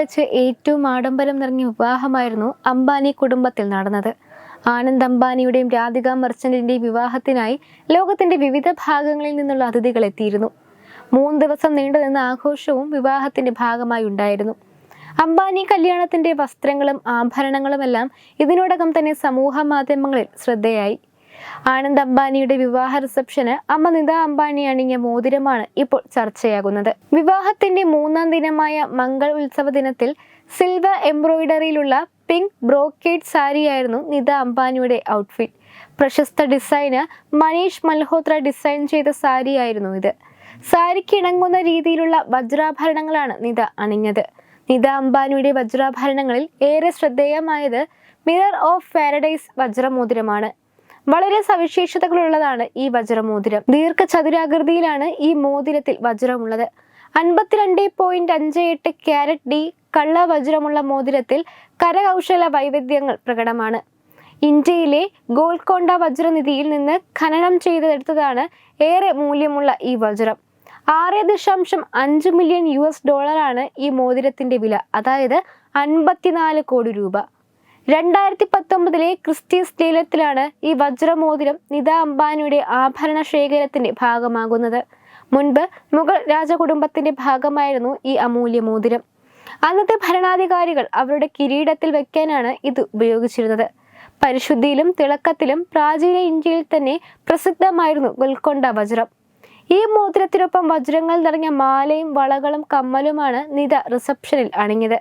വെച്ച് ഏറ്റവും ആഡംബരം നിറഞ്ഞ വിവാഹമായിരുന്നു അംബാനി കുടുംബത്തിൽ നടന്നത്. ആനന്ദ് അംബാനിയുടെയും രാധിക മർച്ചന്റിന്റെയും വിവാഹത്തിനായി ലോകത്തിന്റെ വിവിധ ഭാഗങ്ങളിൽ നിന്നുള്ള അതിഥികൾ എത്തിയിരുന്നു. മൂന്ന് ദിവസം നീണ്ടുനിന്ന ആഘോഷവും വിവാഹത്തിന്റെ ഭാഗമായി ഉണ്ടായിരുന്നു. അംബാനി കല്യാണത്തിന്റെ വസ്ത്രങ്ങളും ആഭരണങ്ങളുമെല്ലാം ഇതിനോടകം തന്നെ സമൂഹ മാധ്യമങ്ങളിൽ ശ്രദ്ധയായി. ആനന്ദ് അംബാനിയുടെ വിവാഹ റിസപ്ഷന് അമ്മ നിത അംബാനി അണിഞ്ഞ മോതിരമാണ് ഇപ്പോൾ ചർച്ചയാകുന്നത്. വിവാഹത്തിന്റെ മൂന്നാം ദിനമായ മംഗൾ ഉത്സവ ദിനത്തിൽ സിൽവർ എംബ്രോയിഡറിയിലുള്ള പിങ്ക് ബ്രോക്കേഡ് സാരിയായിരുന്നു നിത അംബാനിയുടെ ഔട്ട്ഫിറ്റ്. പ്രശസ്ത ഡിസൈനർ മനീഷ് മൽഹോത്ര ഡിസൈൻ ചെയ്ത സാരിയായിരുന്നു ഇത്. സാരിക്ക് ഇണങ്ങുന്ന രീതിയിലുള്ള വജ്രാഭരണങ്ങളാണ് നിത അണിഞ്ഞത്. നിത അംബാനിയുടെ വജ്രാഭരണങ്ങളിൽ ഏറെ ശ്രദ്ധേയമായത് മിറർ ഓഫ് പാരഡൈസ് വജ്രമോതിരമാണ്. വളരെ സവിശേഷതകളുള്ളതാണ് ഈ വജ്രമോതിരം. ദീർഘചതുരാകൃതിയിലാണ് ഈ മോതിരത്തിൽ വജ്രമുള്ളത്. അൻപത്തിരണ്ട് പോയിന്റ് അഞ്ച് എട്ട് ക്യാരറ്റ് ഡി കള്ള വജ്രമുള്ള മോതിരത്തിൽ കരകൗശല വൈവിധ്യങ്ങൾ പ്രകടമാണ്. ഇന്ത്യയിലെ ഗോൽക്കൊണ്ട വജ്രനിധിയിൽ നിന്ന് ഖനനം ചെയ്തെടുത്തതാണ് ഏറെ മൂല്യമുള്ള ഈ വജ്രം. ആറ് ദശാംശം അഞ്ച് മില്യൺ യു എസ് ഡോളറാണ് ഈ മോതിരത്തിന്റെ വില അതായത് അൻപത്തിനാല് കോടി രൂപ. രണ്ടായിരത്തി പത്തൊമ്പതിലെ ക്രിസ്ത്യൻ സ്റ്റീലത്തിലാണ് ഈ വജ്രമോതിരം നിത അംബാനിയുടെ ആഭരണ ശേഖരത്തിന്റെ ഭാഗമാകുന്നത്. മുൻപ് മുഗൾ രാജകുടുംബത്തിന്റെ ഭാഗമായിരുന്നു ഈ അമൂല്യ മോതിരം. അന്നത്തെ ഭരണാധികാരികൾ അവരുടെ കിരീടത്തിൽ വെക്കാനാണ് ഇത് ഉപയോഗിച്ചിരുന്നത്. പരിശുദ്ധിയിലും തിളക്കത്തിലും പ്രാചീന ഇന്ത്യയിൽ തന്നെ പ്രസിദ്ധമായിരുന്നു ഗോൽക്കൊണ്ട വജ്രം. ഈ മോതിരത്തിനൊപ്പം വജ്രങ്ങൾ നിറഞ്ഞ മാലയും വളകളും കമ്മലുമാണ് നിത റിസപ്ഷനിൽ അണിഞ്ഞത്.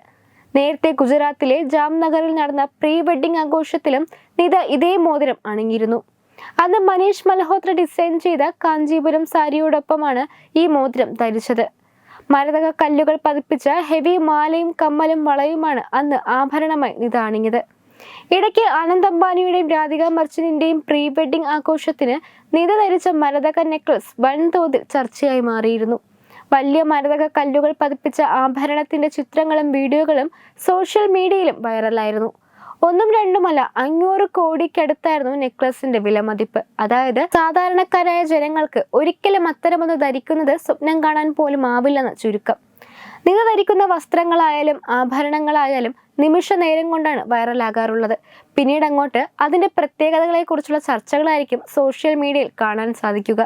നേരത്തെ ഗുജറാത്തിലെ ജാംനഗറിൽ നടന്ന പ്രീ വെഡിംഗ് ആഘോഷത്തിലും നിത ഇതേ മോതിരം അണിഞ്ഞിരുന്നു. അന്ന് മനീഷ് മൽഹോത്ര ഡിസൈൻ ചെയ്ത കാഞ്ചീപുരം സാരിയോടൊപ്പമാണ് ഈ മോതിരം ധരിച്ചത്. മരതക കല്ലുകൾ പതിപ്പിച്ച ഹെവി മാലയും കമ്മലും വളയുമാണ് അന്ന് ആഭരണമായി നിത അണിഞ്ഞത്. ഇടയ്ക്ക് ആനന്ദ് അംബാനിയുടെയും രാധിക മർച്ചന്റിന്റെയും പ്രീ വെഡിംഗ് ആഘോഷത്തിന് നിത ധരിച്ച മരതക നെക്ലസ് വൻതോതിൽ ചർച്ചയായി മാറിയിരുന്നു. വലിയ മരതക കല്ലുകൾ പതിപ്പിച്ച ആഭരണത്തിന്റെ ചിത്രങ്ങളും വീഡിയോകളും സോഷ്യൽ മീഡിയയിലും വൈറലായിരുന്നു. ഒന്നും രണ്ടുമല്ല അഞ്ഞൂറ് കോടിക്കടുത്തായിരുന്നു നെക്ലസിന്റെ വിലമതിപ്പ് അതായത് സാധാരണക്കാരായ ജനങ്ങൾക്ക് ഒരിക്കലും അത്തരമൊന്ന് ധരിക്കുന്നത് സ്വപ്നം കാണാൻ പോലും ആവില്ലെന്ന് ചുരുക്കം. നിങ്ങൾ ധരിക്കുന്ന വസ്ത്രങ്ങളായാലും ആഭരണങ്ങളായാലും നിമിഷ നേരം കൊണ്ടാണ് വൈറലാകാറുള്ളത്. പിന്നീട് അങ്ങോട്ട് അതിന്റെ പ്രത്യേകതകളെക്കുറിച്ചുള്ള ചർച്ചകളായിരിക്കും സോഷ്യൽ മീഡിയയിൽ കാണാൻ സാധിക്കുക.